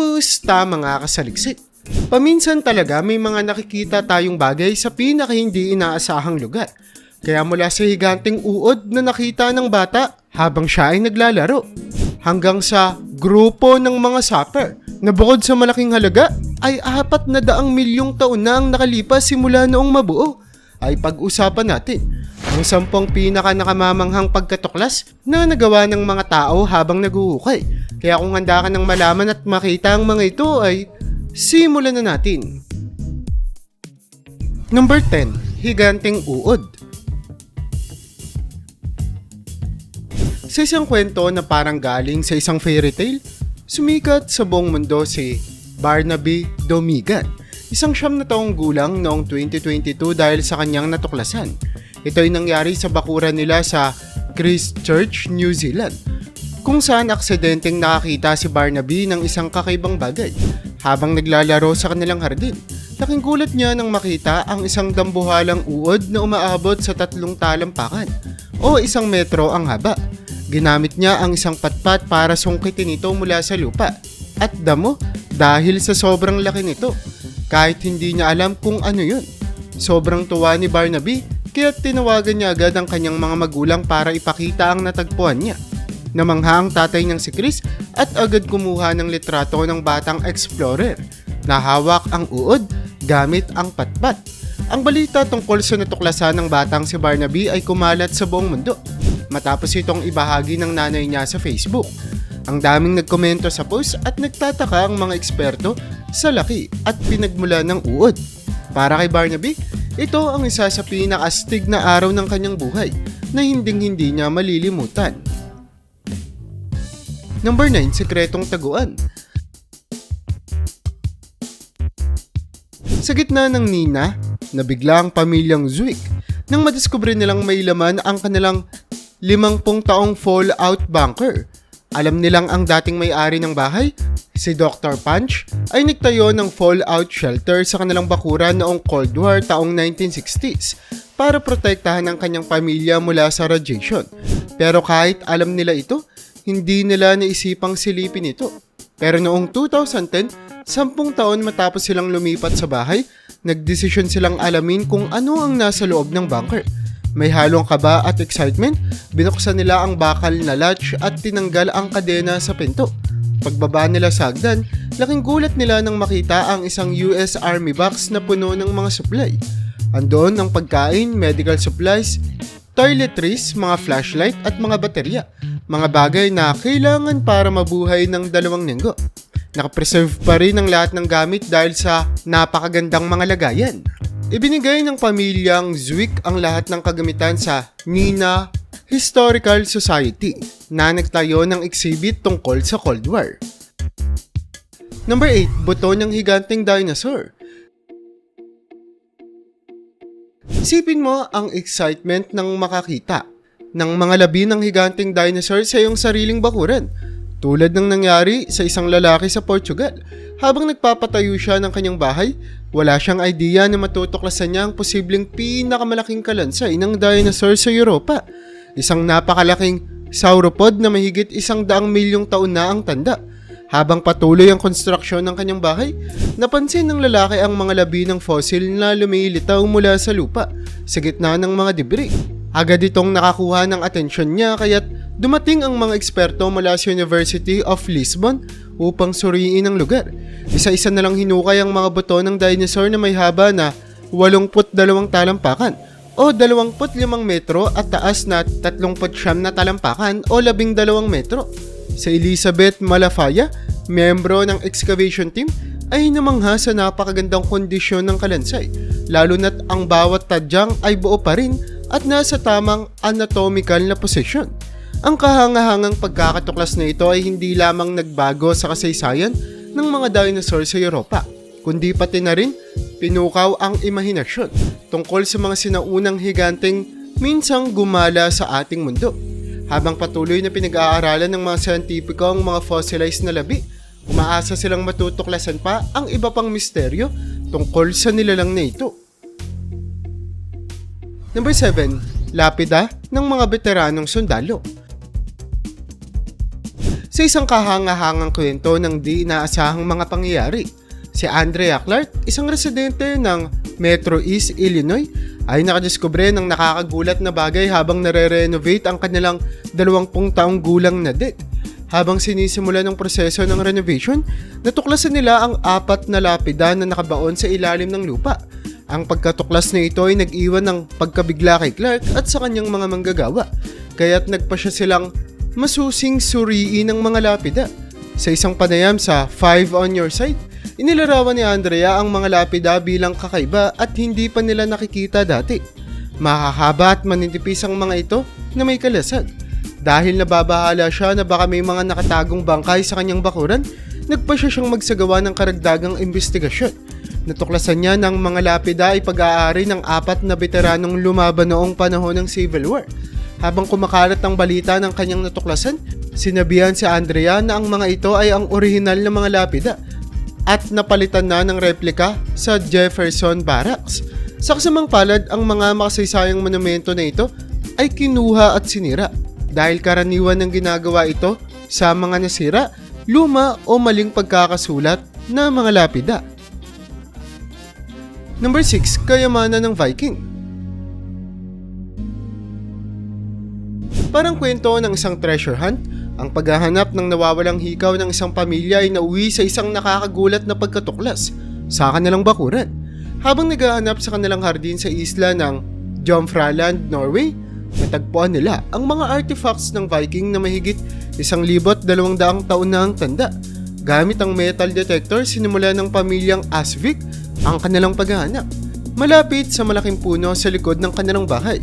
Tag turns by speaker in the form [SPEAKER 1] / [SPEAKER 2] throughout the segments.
[SPEAKER 1] Kamusta mga kasaliksik? Paminsan talaga may mga nakikita tayong bagay sa pinaka hindi inaasahang lugar. Kaya mula sa higanting uod na nakita ng bata habang siya ay naglalaro, hanggang sa grupo ng mga sapper na bukod sa malaking halaga ay apat na daang milyong taon na ang nakalipas simula noong mabuo ay pag-usapan natin ang sampung pinaka nakamamanghang pagkatuklas na nagawa ng mga tao habang naguhukay. Kaya kung handa ka ng malaman at makita ang mga ito ay simulan na natin. Number 10. Higanting Uod Sa isang kwento na parang galing sa isang fairy tale, sumikat sa buong mundo si Barnaby Domigan, isang siyam na taong gulang noong 2022 dahil sa kanyang natuklasan. Ito ay nangyari sa bakuran nila sa Christchurch, New Zealand, kung saan aksidenteng nakakita si Barnaby ng isang kakaibang bagay habang naglalaro sa kanilang hardin. Laking gulat niya nang makita ang isang dambuhalang uod na umaabot sa tatlong talampakan o isang metro ang haba. Ginamit niya ang isang patpat para sungkitin ito mula sa lupa. At damo dahil sa sobrang laki nito. Kahit hindi niya alam kung ano yun. Sobrang tuwa ni Barnaby kaya tinawagan niya agad ang kanyang mga magulang para ipakita ang natagpuan niya. Namangha ang tatay ng si Chris at agad kumuha ng litrato ng batang explorer. Nahawak ang uod gamit ang patpat. Ang balita tungkol sa natuklasan ng batang si Barnaby ay kumalat sa buong mundo matapos itong ibahagi ng nanay niya sa Facebook. Ang daming nagkomento sa post at nagtataka ang mga eksperto sa laki at pinagmula ng uod. Para kay Barnaby, ito ang isa sa pinakastig na araw ng kanyang buhay na hinding-hindi niya malilimutan. Number 9, Sekretong Taguan. Sa gitna ng Nina, nabigla ang pamilyang Zwick nang madiskubre nilang may laman ang kanilang 50 taong fallout bunker. Alam nilang ang dating may-ari ng bahay, si Dr. Punch, ay nagtayo ng fallout shelter sa kanilang bakuran noong Cold War taong 1960s para protektahan ang kanyang pamilya mula sa radiation. Pero kahit alam nila ito, hindi nila naisipang silipin ito. Pero noong 2010, sampung taon matapos silang lumipat sa bahay, nagdesisyon silang alamin kung ano ang nasa loob ng bunker. May halong kaba at excitement, binuksan nila ang bakal na latch at tinanggal ang kadena sa pinto. Pagbaba nila sa hagdan, laking gulat nila nang makita ang isang US Army box na puno ng mga supply. Andon ang pagkain, medical supplies, toiletries, mga flashlight at mga baterya. Mga bagay na kailangan para mabuhay ng dalawang linggo. Nakapreserve pa rin ang lahat ng gamit dahil sa napakagandang mga lagayan. Ibinigay ng pamilyang Zwick ang lahat ng kagamitan sa Nina Historical Society na nagtayo ng exhibit tungkol sa Cold War. Number 8, buto ng higanting dinosaur. Isipin mo ang excitement ng makakita ng mga labi ng higanting dinosaur sa iyong sariling bakuran. Tulad ng nangyari sa isang lalaki sa Portugal. Habang nagpapatayo siya ng kanyang bahay, wala siyang idea na matutuklasan niya ang posibleng pinakamalaking kalansay ng dinosaur sa Europa. Isang napakalaking sauropod na mahigit isang daang milyong taon na ang tanda. Habang patuloy ang konstruksyon ng kanyang bahay, napansin ng lalaki ang mga labi ng fossil na lumilitaw mula sa lupa sa gitna ng mga debris. Agad itong nakakuha ng atensyon niya kaya't dumating ang mga eksperto mula sa University of Lisbon upang suriin ang lugar. Isa-isa na lang hinukay ang mga buto ng dinosaur na may haba na 82 talampakan o 25 metro at taas na 39 na talampakan o 12 metro. Si Elizabeth Malafaya, membro ng excavation team, ay namangha sa napakagandang kondisyon ng kalansay, lalo na't ang bawat tadyang ay buo pa rin at nasa tamang anatomical na posisyon. Ang kahangahangang pagkakatuklas na ito ay hindi lamang nagbago sa kasaysayan ng mga dinosaur sa Europa, kundi pati na rin pinukaw ang imahinasyon tungkol sa mga sinaunang higanteng minsang gumala sa ating mundo. Habang patuloy na pinag-aaralan ng mga scientifico ang mga fossilized na labi, umaasa silang matutuklasan pa ang iba pang misteryo tungkol sa nilalang na ito. Number 7. Lapida ng mga veteranong sundalo. Sa sa isang kahanga-hangang kwento ng di inaasahang mga pangyayari. Si Andrea Clark, isang residente ng Metro East, Illinois, ay nakadiskubre ng nakakagulat na bagay habang nare-renovate ang kanilang 20 taong gulang na deck. Habang sinisimula ng proseso ng renovation, natuklasan nila ang apat na lapida na nakabaon sa ilalim ng lupa. Ang pagkatuklas na ito ay nag-iwan ng pagkabigla kay Clark at sa kanyang mga manggagawa, kaya't nagpa siya silang masusing suriin ng mga lapida. Sa isang panayam sa Five on Your Side, inilarawan ni Andrea ang mga lapida bilang kakaiba at hindi pa nila nakikita dati. Mahahaba at maninipis ang mga ito na may kalasag. Dahil nababahala siya na baka may mga nakatagong bangkay sa kanyang bakuran, nagpa siya siyang magsagawa ng karagdagang investigasyon. Natuklasan niya ng mga lapida ay pag-aari ng apat na veteranong lumaban noong panahon ng Civil War. Habang kumakalat ang balita ng kanyang natuklasan, sinabihan si Andrea na ang mga ito ay ang orihinal na mga lapida at napalitan na ng replika sa Jefferson Barracks. Sa kasamang palad, ang mga makasaysayang monumento na ito ay kinuha at sinira dahil karaniwan ng ginagawa ito sa mga nasira, luma o maling pagkakasulat na mga lapida. Number 6, kayamanan ng Viking. Parang kwento ng isang treasure hunt, ang paghahanap ng nawawalang hikaw ng isang pamilya ay nauwi sa isang nakakagulat na pagkatuklas sa kanilang bakuran. Habang naghahanap sa kanilang hardin sa isla ng Jomfraland, Norway, natagpuan nila ang mga artifacts ng Viking na mahigit isang libot dalawang daang taon na ang tanda. Gamit ang metal detector, sinimula ng pamilyang Asvik ang kanilang paghahanap. Malapit sa malaking puno sa likod ng kanilang bahay.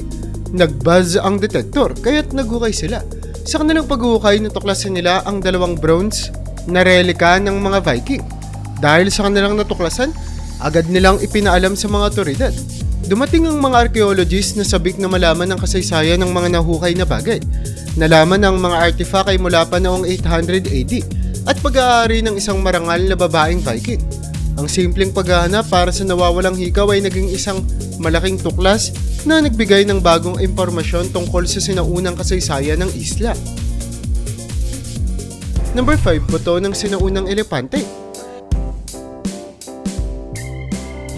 [SPEAKER 1] Nagbuzz ang detector kaya't naghukay sila. Sa kanilang paghuhukay, natuklasan nila ang dalawang bronze na relika ng mga Viking. Dahil sa kanilang natuklasan, agad nilang ipinaalam sa mga otoridad. Dumating ang mga archaeologists na sabik na malaman ang kasaysayan ng mga nahukay na bagay. Nalaman ng mga artifact ay mula pa noong 800 AD at pag-aari ng isang marangal na babaeng Viking. Ang simpleng paghahanap para sa nawawalang hikaw ay naging isang malaking tuklas na nagbigay ng bagong impormasyon tungkol sa sinaunang kasaysayan ng isla. Number 5, buto ng sinaunang elepante.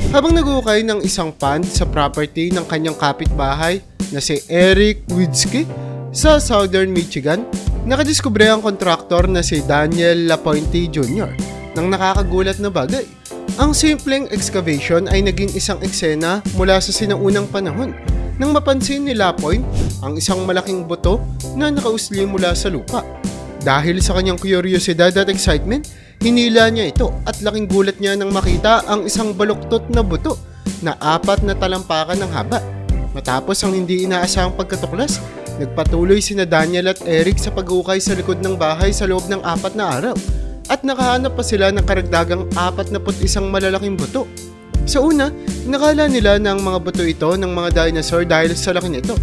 [SPEAKER 1] Habang naghukay ng isang pond sa property ng kanyang kapitbahay na si Eric Witzke sa Southern Michigan, nakadiskubre ang kontraktor na si Daniel Lapointe Jr. ng nakakagulat na bagay. Ang simpleng excavation ay naging isang eksena mula sa sinaunang panahon nang mapansin ni Lapointe ang isang malaking buto na nakausli mula sa lupa. Dahil sa kanyang kuryosidad at excitement, hinila niya ito at laking gulat niya nang makita ang isang baluktot na buto na apat na talampakan ng haba. Matapos ang hindi inaasahang pagkatuklas, nagpatuloy sina Daniel at Eric sa pagukay sa likod ng bahay sa loob ng apat na araw at nakahanap pa sila ng karagdagang apat na isang malalaking buto. Sa una, nakala nila na ang mga buto ito ng mga dinosaur dahil sa laki nito.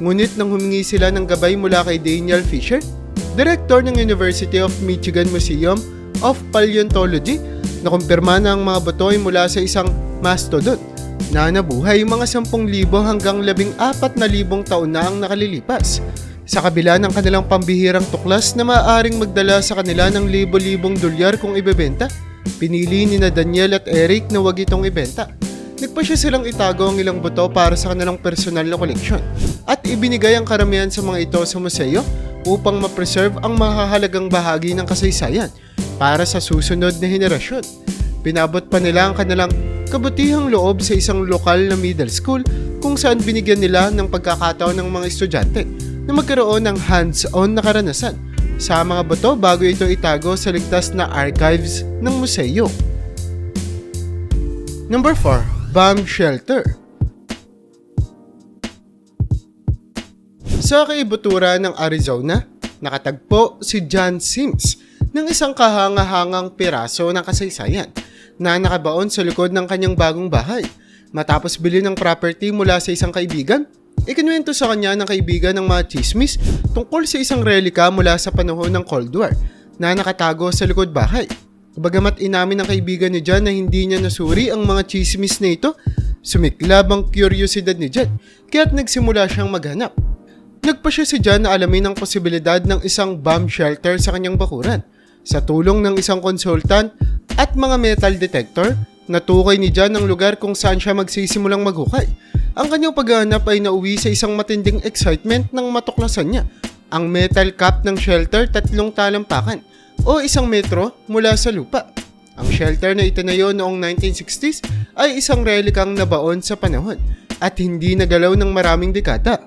[SPEAKER 1] Ngunit nang humingi sila ng gabay mula kay Daniel Fisher, Director ng University of Michigan Museum of Paleontology, nakumpirma na ang mga buto ay mula sa isang mastodon na nabuhay mga 10,000 hanggang 14,000 taon na ang nakalilipas. Sa kabila ng kanilang pambihirang tuklas na maaaring magdala sa kanila ng libo-libong dolyar kung ibebenta, pinili ni na Daniel at Eric na wag itong ibenta. Nagpa siya silang itago ang ilang buto para sa kanilang personal na koleksyon at ibinigay ang karamihan sa mga ito sa museo upang ma-preserve ang mahahalagang bahagi ng kasaysayan para sa susunod na henerasyon. Pinabot pa nila ang kanilang kabutihang loob sa isang lokal na middle school kung saan binigyan nila ng pagkakataon ng mga estudyante na magkaroon ng hands-on na karanasan sa mga buto bago ito itago sa ligtas na archives ng museo. Number 4. Bomb Shelter Sa kaibutura ng Arizona, nakatagpo si John Sims ng isang kahanga-hangang piraso ng kasaysayan na nakabaon sa likod ng kanyang bagong bahay. Matapos bili ng property mula sa isang kaibigan, ikinuwento sa kanya ng kaibigan ng mga chismis tungkol sa isang relika mula sa panahon ng Cold War na nakatago sa likod bahay. Bagamat inamin ng kaibigan ni John na hindi niya nasuri ang mga chismis na ito, sumiklab ang kuryosidad ni John kaya't nagsimula siyang maghanap. Nagpa siya si John na alamin ang posibilidad ng isang bomb shelter sa kanyang bakuran. Sa tulong ng isang consultant at mga metal detector, natukoy ni John ang lugar kung saan siya magsisimulang maghukay. Ang kanyang paghahanap ay nauwi sa isang matinding excitement nang matuklasan niya. Ang metal cap ng shelter tatlong talampakan o isang metro mula sa lupa. Ang shelter na itinayo noong 1960s ay isang relikang nabaon sa panahon at hindi nagalaw ng maraming dekada.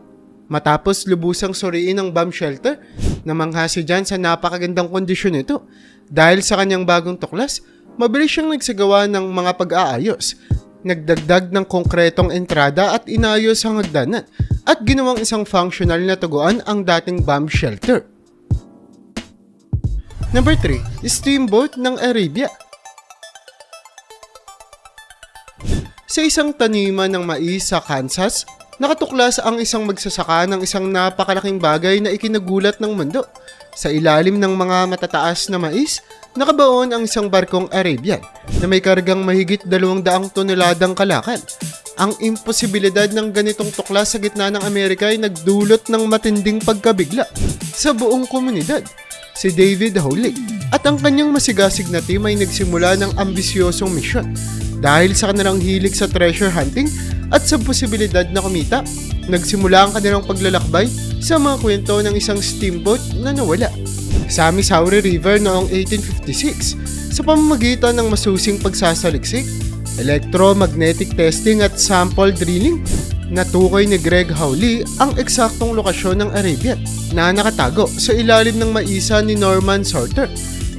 [SPEAKER 1] Matapos lubusang suriin ang bomb shelter, namangha si John sa napakagandang kondisyon nito. Dahil sa kanyang bagong tuklas, mabilis siyang nagsagawa ng mga pag-aayos. Nagdagdag ng konkretong entrada at inayos ang hagdanan at ginawang isang functional na tuguan ang dating bomb shelter. Number 3, Steamboat ng Arabia. Sa isang taniman ng mais sa Kansas, nakatuklas ang isang magsasaka ng isang napakalaking bagay na ikinagulat ng mundo. Sa ilalim ng mga matataas na mais, nakabaon ang isang barkong Arabian na may kargang mahigit 200 toneladang kalakal. Ang imposibilidad ng ganitong tuklas sa gitna ng Amerika ay nagdulot ng matinding pagkabigla sa buong komunidad. Si David Howley at ang kanyang masigasig na team ay nagsimula ng ambisyosong misyon dahil sa kanilang hilig sa treasure hunting at sa posibilidad na kumita, nagsimula ang kanilang paglalakbay sa mga kwento ng isang steamboat na nawala sa Missouri River noong 1856 sa pamamagitan ng masusing pagsasaliksik, electromagnetic testing at sample drilling. Natukoy ni Greg Howley ang eksaktong lokasyon ng Arabian na nakatago sa ilalim ng maisa ni Norman Sorter.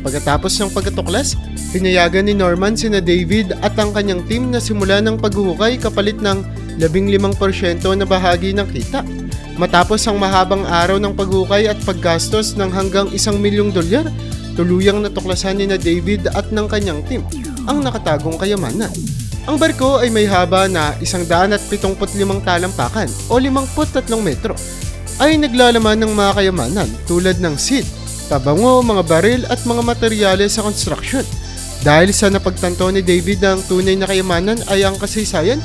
[SPEAKER 1] Pagkatapos ng pagkatuklas, pinayagan ni Norman sina David at ang kanyang team na simula ng paghuhukay kapalit ng 15% na bahagi ng kita. Matapos ang mahabang araw ng paghukay at paggastos ng hanggang isang milyong dolyar, tuluyang natuklasan ni na David at ng kanyang team ang nakatagong kayamanan. Ang barko ay may haba na 175 talampakan o 53 metro ay naglalaman ng mga kayamanan tulad ng seed, pabango, mga baril at mga materyales sa construction. Dahil sa napagtanto ni David na ang tunay na kayamanan ay ang kasaysayan,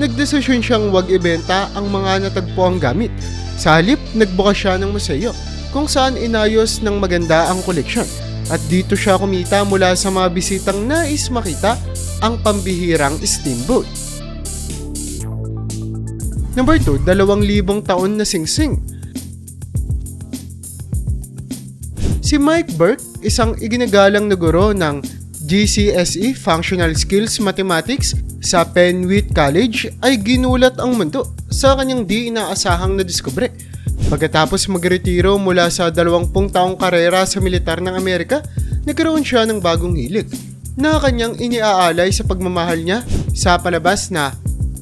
[SPEAKER 1] nagdesisyon siyang wag ibenta ang mga natagpuang gamit. Sa halip, nagbukas siya ng museo kung saan inayos ng maganda ang koleksyon. At dito siya kumita mula sa mga bisitang nais makita ang pambihirang steamboat. Number 2, dalawang libong taon na singsing. Si Mike Burke, isang iginagalang na guro ng GCSE Functional Skills Mathematics sa Penwith College ay ginulat ang mundo sa kanyang di inaasahang na diskubre. Pagkatapos magretiro mula sa 20 taong karera sa militar ng Amerika, nagkaroon siya ng bagong hilig na kanyang iniaalay sa pagmamahal niya sa palabas na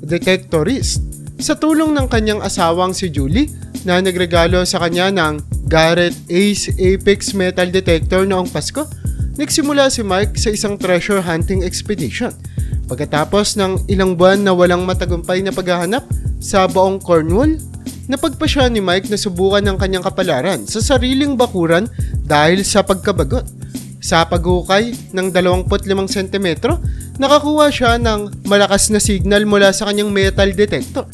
[SPEAKER 1] detectorist. Sa tulong ng kanyang asawang si Julie na nagregalo sa kanya ng Garrett Ace Apex Metal Detector noong Pasko, nagsimula si Mike sa isang treasure hunting expedition. Pagkatapos ng ilang buwan na walang matagumpay na paghahanap sa buong Cornwall, napagpa siya ni Mike na subukan ng kanyang kapalaran sa sariling bakuran dahil sa pagkabagot. Sa paghukay ng 25 cm, nakakuha siya ng malakas na signal mula sa kanyang metal detector.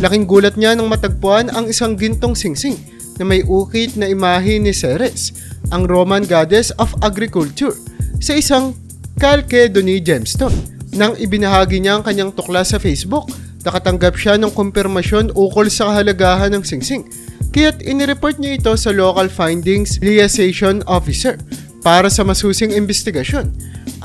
[SPEAKER 1] Laking gulat niya nang matagpuan ang isang gintong singsing na may ukit na imahe ni Ceres, ang Roman goddess of agriculture, sa isang Chalcedony gemstone. Nang ibinahagi niya ang kanyang tukla sa Facebook, nakatanggap siya ng kumpirmasyon ukol sa kahalagahan ng singsing. Kaya't inireport niya ito sa Local Findings Liaison Officer para sa masusing investigasyon.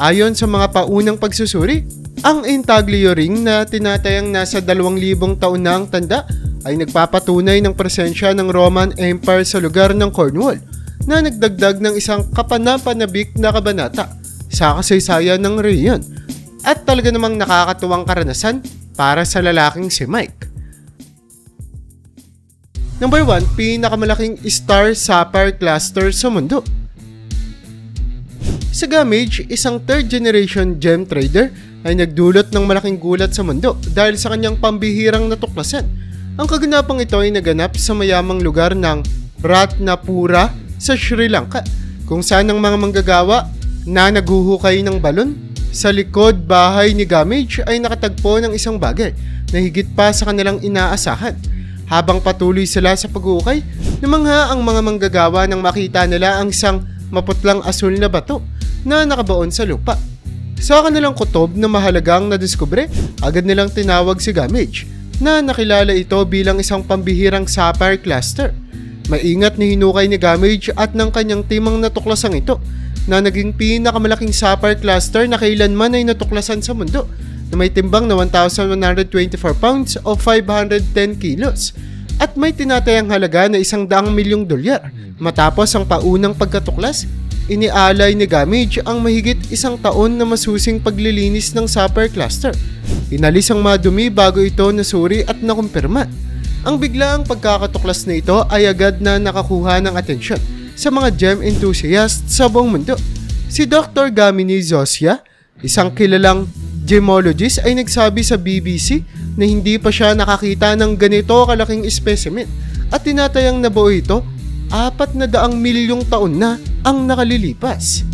[SPEAKER 1] Ayon sa mga paunang pagsusuri, ang intaglio ring na tinatayang nasa 2,000 taon na ang tanda ay nagpapatunay ng presensya ng Roman Empire sa lugar ng Cornwall na nagdagdag ng isang kapanapanabik na kabanata sa kasaysayan ng rehiyon at talaga namang nakakatuwang karanasan para sa lalaking si Mike. Number 1, pinakamalaking star sapphire cluster sa mundo. Sa Gamage, isang third generation gem trader ay nagdulot ng malaking gulat sa mundo dahil sa kanyang pambihirang natuklasan. Ang kaganapang ito ay naganap sa mayamang lugar ng Ratnapura sa Sri Lanka kung saan ang mga manggagawa na naguhukay ng balon sa likod bahay ni Gamage ay nakatagpo ng isang bagay na higit pa sa kanilang inaasahan. Habang patuloy sila sa pag-uukay, namangha ang mga manggagawa nang makita nila ang isang maputlang asul na bato na nakabaon sa lupa. Sa kanilang kutob na mahalagang nadiskubre, agad nilang tinawag si Gamage na nakilala ito bilang isang pambihirang sapphire cluster. Maingat ni hinukay ni Gamage at ng kanyang timang natuklasang ito na naging pinakamalaking sapphire cluster na kailanman ay natuklasan sa mundo na may timbang na 1,124 pounds o 510 kilos at may tinatayang halaga na isang daang milyong dolyar. Matapos ang paunang pagkatuklas, inialay ni Gamage ang mahigit isang taon na masusing paglilinis ng sapphire cluster. Inalis ang madumi bago ito nasuri at nakumpirma. Ang biglaang pagkakatuklas na ito ay agad na nakakuha ng atensyon sa mga gem enthusiasts sa buong mundo. Si Dr. Gamini Zosia, isang kilalang gemologist ay nagsabi sa BBC na hindi pa siya nakakita ng ganito kalaking specimen at tinatayang nabuo ito apat na daang milyong taon na ang nakalilipas.